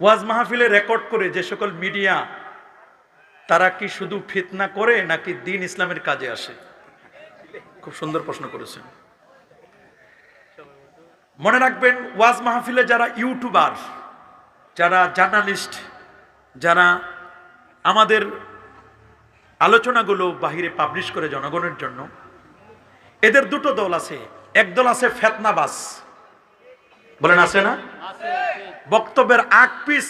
ওয়াজ মাহফিলে রেকর্ড করে যে সকল মিডিয়া, তারা কি শুধু ফিতনা করে নাকি দিন ইসলামের কাজে আসে? খুব সুন্দর প্রশ্ন করেছেন। মনে রাখবেন, ওয়াজ মাহফিলে যারা ইউটিউবার, যারা জার্নালিস্ট, যারা আমাদের আলোচনাগুলো বাহিরে পাবলিশ করে জনগণের জন্য, এদের দুটো দল আছে। এক দল আছে ফেতনাবাস বলেন, আছে না? বক্তব্যের আগ পিস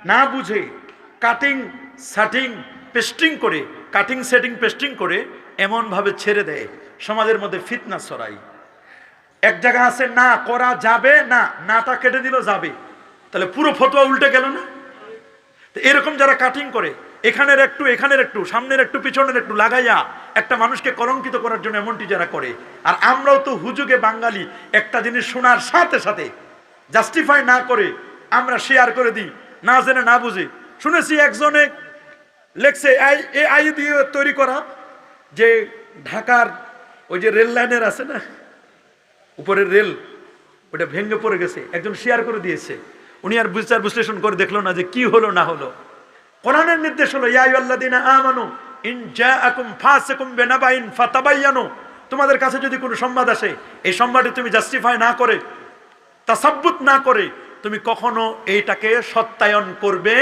না বুঝে কাটিং সেটিং পেস্টিং করে কাটিং সেটিং পেস্টিং করে এমনভাবে ছেড়ে দেয়। সমাজের মধ্যে ফিতনা ছড়াই এক জায়গা আছে, না, করা যাবে না, নাটা কেটে দিল যাবে। তাহলে পুরো ফতোয়া উল্টে গেল না? তো এরকম যারা কাটিং করে, এখানের একটু এখানের একটু, সামনের একটু, পিছনের একটু লাগাইয়া একটা মানুষকে কলঙ্কিত করার জন্য এমনটি যারা করে। আর আমরাও তো হুজুগে বাঙালি, একটা জিনিস শোনার সাথে সাথে জাস্টিফাই না করে আমরা শেয়ার করে দিই, না জেনে না বুঝে। শুনেছি একজনে লেখছে এ আই দিয়ে তৈরি করা যে ঢাকার ওই যে রেল লাইনের আছে না উপরের রেল ওটা ভেঙে পড়ে গেছে। একজন শেয়ার করে দিয়েছে। উনি আর বিচার বিশ্লেষণ করে দেখল না যে কি হলো, না হলো। কোরআনের নির্দেশ হলো, ইয়া আমানু, ইন তোমাদের কাছে যদি কোনো সংবাদ আসে, এই সংবাদে তুমি জাস্টিফাই না করে তাসাব্বুত না করে তুমি কখনো এইটাকে সত্যায়ন করবে?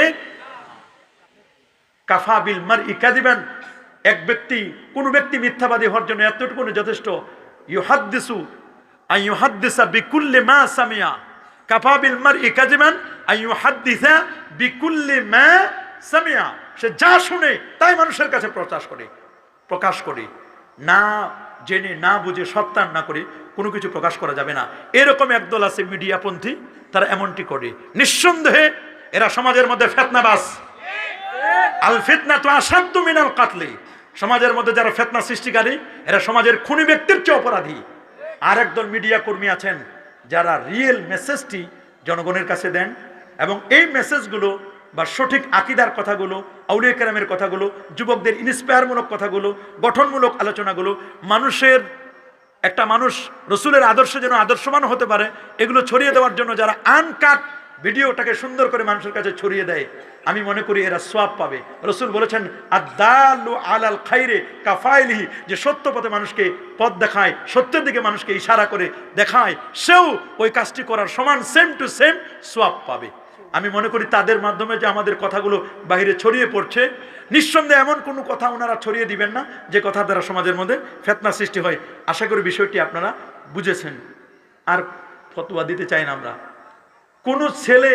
কাফা বিল মার ইকা দিবেন এক ব্যক্তি, কোন ব্যক্তি মিথ্যাবাদী হওয়ার জন্য এতটুকু যথেষ্ট। ইউহাদ্দিসু আই ইউহাদ্দিসা বিকুল্লি মা সামিয়া। কাফা বিল মার ইকাদিবেন আই ইউহাদ্দিসা বিকুল্লি মা সামিয়া। সে যা শুনে তাই মানুষের কাছে প্রকাশ করে প্রকাশ করে। না জেনে না বুঝে সত্যান না করে কোনো কিছু প্রকাশ করা যাবে না। এরকম একদল আছে মিডিয়াপন্থী, তারা এমনটি করে। নিঃসন্দেহে এরা সমাজের মধ্যে ফেতনাবাস আল ফিতনা তো আসাধ্য মিনাল কাতলে। সমাজের মধ্যে যারা ফেতনা সৃষ্টিকারী, এরা সমাজের খুনি ব্যক্তির চেয়ে অপরাধী। আর একদল মিডিয়া কর্মী আছেন, যারা রিয়েল মেসেজটি জনগণের কাছে দেন এবং এই মেসেজগুলো বা সঠিক আকিদার কথাগুলো, আউলিয়া কেরামের কথাগুলো, যুবকদের ইন্সপায়ারমূলক কথাগুলো, গঠনমূলক আলোচনাগুলো, মানুষের, একটা মানুষ রসুলের আদর্শ যেন আদর্শমান হতে পারে, এগুলো ছড়িয়ে দেওয়ার জন্য যারা আনকাট ভিডিওটাকে সুন্দর করে মানুষের কাছে ছড়িয়ে দেয়, আমি মনে করি এরা সোয়াব পাবে। রসুল বলেছেন আদালু আলাল খাইরে কাফাইলিহি যে সত্য পথে মানুষকে পথ দেখায়, সত্যের দিকে মানুষকে ইশারা করে দেখায়, সেও ওই কাজটি করার সমান সেম টু সেম সোয়াব পাবে। আমি মনে করি তাদের মাধ্যমে যে আমাদের কথাগুলো বাহিরে ছড়িয়ে পড়ছে, নিঃসন্দেহে এমন কোনো কথা ওনারা ছড়িয়ে দিবেন না, যে কথা দ্বারা সমাজের মধ্যে ফেতনা সৃষ্টি হয়। আশা করি বিষয়টি আপনারা বুঝেছেন। আর ফতোয়া দিতে চাই না আমরা। কোনো ছেলে